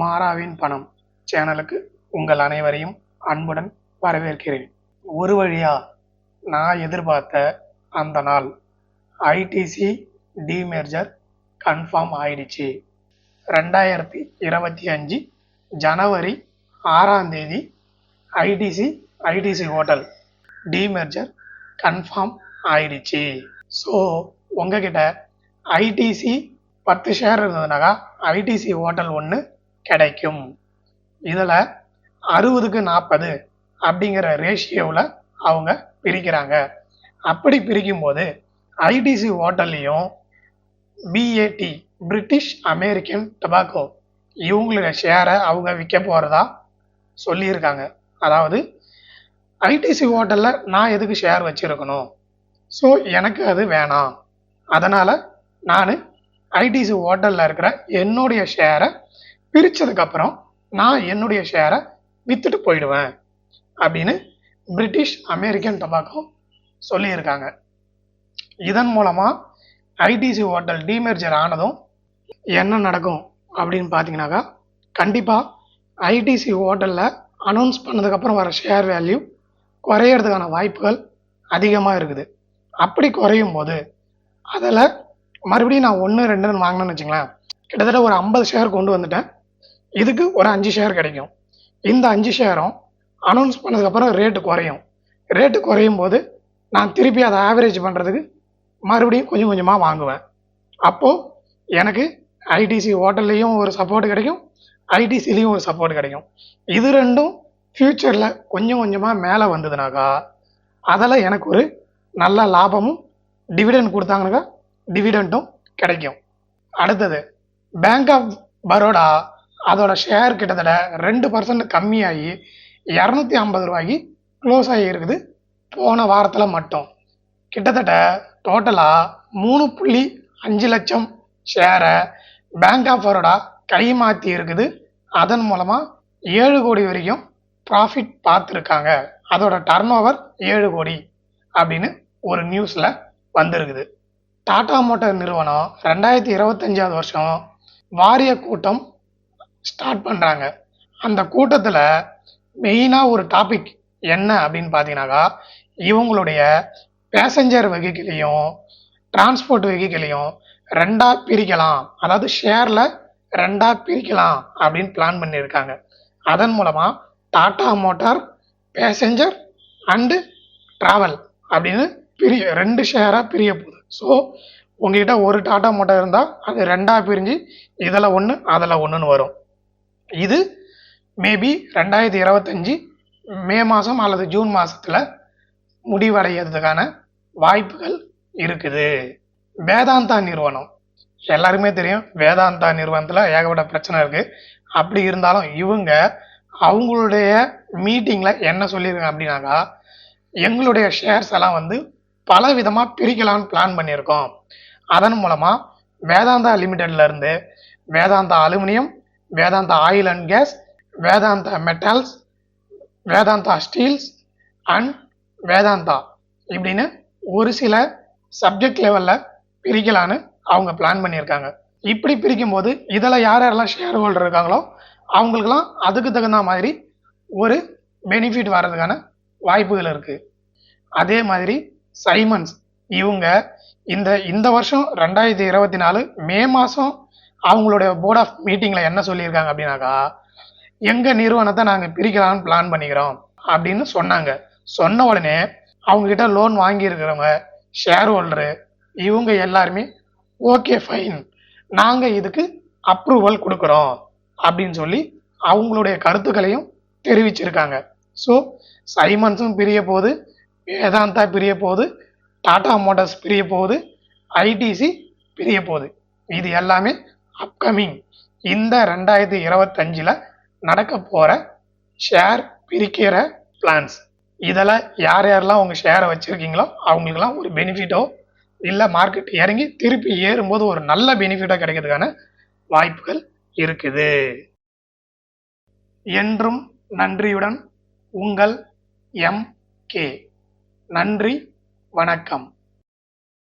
மாறாவின் பணம் சேனலுக்கு உங்கள் அனைவரையும் அன்புடன் வரவேற்கிறேன். ஒரு வழியா நான் எதிர்பார்த்த அந்த நாள் ஐடிசி டிமெர்ஜர் கன்ஃபார்ம் ஆயிடுச்சு. ரெண்டாயிரத்தி இருபத்தி அஞ்சு ஜனவரி ஆறாம் தேதி ITC ITC hotel demerger confirm ஆயிடுச்சு. ஸோ உங்ககிட்ட ஐடிசி பத்து ஷேர் இருந்ததுனாக்கா ஐடிசி ஹோட்டல் ஒன்று கிடைக்கும். இதில் அறுபதுக்கு நாற்பது அப்படிங்கிற ரேஷியோவில் அவங்க பிரிக்கிறாங்க. அப்படி பிரிக்கும்போது ஐடிசி ஹோட்டல்லையும் பிஏடி பிரிட்டிஷ் அமெரிக்கன் டொபாக்கோ இவங்களோட ஷேரை அவங்க விற்க போகிறதா சொல்லியிருக்காங்க. அதாவது ஐடிசி ஹோட்டலில் நான் எதுக்கு ஷேர் வச்சுருக்கணும்? ஸோ எனக்கு அது வேணாம். அதனால் நான் ஐடிசி ஹோட்டலில் இருக்கிற என்னுடைய ஷேரை பிரித்ததுக்கப்புறம் நான் என்னுடைய ஷேரை விற்றுட்டு போயிடுவேன் அப்படின்னு பிரிட்டிஷ் அமெரிக்கன் டொபாக்கோ சொல்லியிருக்காங்க. இதன் மூலமாக ஐடிசி ஹோட்டல் டிமெர்ஜர் ஆனதும் என்ன நடக்கும் அப்படின்னு பார்த்தீங்கன்னாக்கா கண்டிப்பாக ஐடிசி ஹோட்டலில் அனௌன்ஸ் பண்ணதுக்கப்புறம் வர ஷேர் வேல்யூ குறையிறதுக்கான வாய்ப்புகள் அதிகமாக இருக்குது. அப்படி குறையும் போது அதில் மறுபடியும் நான் ஒன்று ரெண்டுன்னு வாங்கினேன்னு வச்சுங்களேன் கிட்டத்தட்ட ஒரு ஐம்பது ஷேர் கொண்டு வந்துட்டேன். இதுக்கு ஒரு அஞ்சு ஷேர் கிடைக்கும். இந்த அஞ்சு ஷேரும் அனௌன்ஸ் பண்ணதுக்கப்புறம் ரேட்டு குறையும். ரேட்டு குறையும் போது நான் திருப்பி அதை ஆவரேஜ் பண்ணுறதுக்கு மறுபடியும் கொஞ்சம் கொஞ்சமாக வாங்குவேன். அப்போது எனக்கு ஐடிசி ஹோட்டல்லையும் ஒரு சப்போர்ட் கிடைக்கும். ஐடிசிலையும் ஒரு சப்போர்ட் கிடைக்கும். இது ரெண்டும் ஃப்யூச்சரில் கொஞ்சம் கொஞ்சமாக மேலே வந்ததுனாக்கா அதில் எனக்கு ஒரு நல்ல லாபமும் டிவிடெண்ட் கொடுத்தாங்கனாக்கா டிவிடெண்ட்டும் கிடைக்கும். அடுத்தது பேங்க் ஆஃப் பரோடா அதோட ஷேர் கிட்டத்தட்ட ரெண்டு பர்சன்ட் கம்மியாகி இரநூத்தி ஐம்பது ரூபாய்க்கு க்ளோஸ் ஆகி இருக்குது. போன வாரத்தில் மட்டும். கிட்டத்தட்ட டோட்டலாக மூணு புள்ளி அஞ்சு லட்சம் ஷேரை பேங்க் ஆஃப் பரோடா கை மாற்றி இருக்குது. அதன் மூலமாக ஏழு கோடி வரைக்கும் ப்ராஃபிட் பார்த்துருக்காங்க. அதோட டர்ன் ஓவர் ஏழு கோடி அப்படின்னு ஒரு நியூஸில் வந்திருக்குது. டாடா மோட்டார் நிறுவனம் ரெண்டாயிரத்தி இருபத்தஞ்சாவது வருஷம் வாரிய கூட்டம் ஸ்டார்ட் பண்ணுறாங்க அந்த கூட்டத்தில் மெயினாக ஒரு டாபிக் என்ன அப்படின்னு பார்த்தீங்கன்னாக்கா இவங்களுடைய பேசஞ்சர் வெஹிக்கிளையும் டிரான்ஸ்போர்ட் வெஹிக்கிளையும் ரெண்டாக பிரிக்கலாம். அதாவது ஷேரில் ரெண்டாக பிரிக்கலாம் அப்படின்னு பிளான் பண்ணியிருக்காங்க. அதன் மூலமாக Tata motor passenger and travel அப்படின்னு பிரிய ரெண்டு ஷேராக பிரிய போகுது. ஸோ உங்ககிட்ட ஒரு டாடா மோட்டார் இருந்தால் அது ரெண்டாக பிரிஞ்சு இதில் ஒன்று அதில் ஒன்றுன்னு வரும். இது மேபி ரெண்டாயிரத்தி இருபத்தஞ்சி மே மாதம் அல்லது ஜூன் மாதத்தில் முடிவடைகிறதுக்கான வாய்ப்புகள் இருக்குது. வேதாந்தா நிறுவனம். எல்லாருமே தெரியும் வேதாந்தா நிறுவனத்தில் ஏகப்பட்ட பிரச்சனை இருக்குது அப்படி இருந்தாலும் இவங்க அவங்களுடைய மீட்டிங்கில் என்ன சொல்லியிருக்காங்க அப்படின்னாக்கா எங்களுடைய ஷேர்ஸ் எல்லாம் வந்து பல விதமாக பிரிக்கலாம்னு பிளான் பண்ணியிருக்கோம். அதன் மூலமாக Vedanta லிமிடெட்லேருந்து Vedanta aluminium Vedanta oil and gas Vedanta metals Vedanta steels and Vedanta இப்படின்னு ஒரு சில சப்ஜெக்ட் லெவலில் பிரிக்கலான்னு அவங்க பிளான் பண்ணியிருக்காங்க. இப்படி பிரிக்கும்போது இதில் யார் யாரெல்லாம் ஷேர் ஹோல்டர் இருக்காங்களோ அவங்களுக்கெல்லாம் அதுக்கு தகுந்த மாதிரி ஒரு பெனிஃபிட் வர்றதுக்கான வாய்ப்புகள் இருக்குது அதே மாதிரி சைமன்ஸ் இவங்க இந்த இந்த வருஷம் ரெண்டாயிரத்தி இருபத்தி நாலு மே மாதம் அவங்களுடைய போர்ட் ஆஃப் மீட்டிங்கில் என்ன சொல்லியிருக்காங்க அப்படின்னாக்கா எங்கள் நிறுவனத்தை நாங்கள் பிரிக்கலாம்னு பிளான் பண்ணிக்கிறோம் அப்படின்னு சொன்னாங்க. சொன்ன உடனே அவங்கக்கிட்ட லோன் வாங்கியிருக்கிறவங்க ஷேர் ஹோல்டரு இவங்க எல்லாருமே ஓகே ஃபைன் நாங்கள் இதுக்கு அப்ரூவல் கொடுக்குறோம். அப்படின்னு சொல்லி அவங்களுடைய கருத்துக்களையும் தெரிவிச்சிருக்காங்க. ஸோ சைமன்ஸும் பிரிய போகுது வேதாந்தா பிரிய போகுது டாடா மோட்டார்ஸ் பிரிய போகுது ஐடிசி பிரிய போகுது. இது எல்லாமே அப்கமிங் இந்த ரெண்டாயிரத்தி இருபத்தஞ்சில் நடக்க போகிற ஷேர் பிரிக்கிற பிளான்ஸ் இதில் யார் யாரெல்லாம் உங்கள் ஷேரை வச்சுருக்கீங்களோ அவங்களுக்கெல்லாம் ஒரு பெனிஃபிட்டோ இல்லை மார்க்கெட் இறங்கி திருப்பி ஏறும்போது ஒரு நல்ல பெனிஃபிட்டோ கிடைக்கிறதுக்கான வாய்ப்புகள் இருக்குது. என்றும் நன்றியுடன் உங்கள் எம் கே நன்றி வணக்கம்.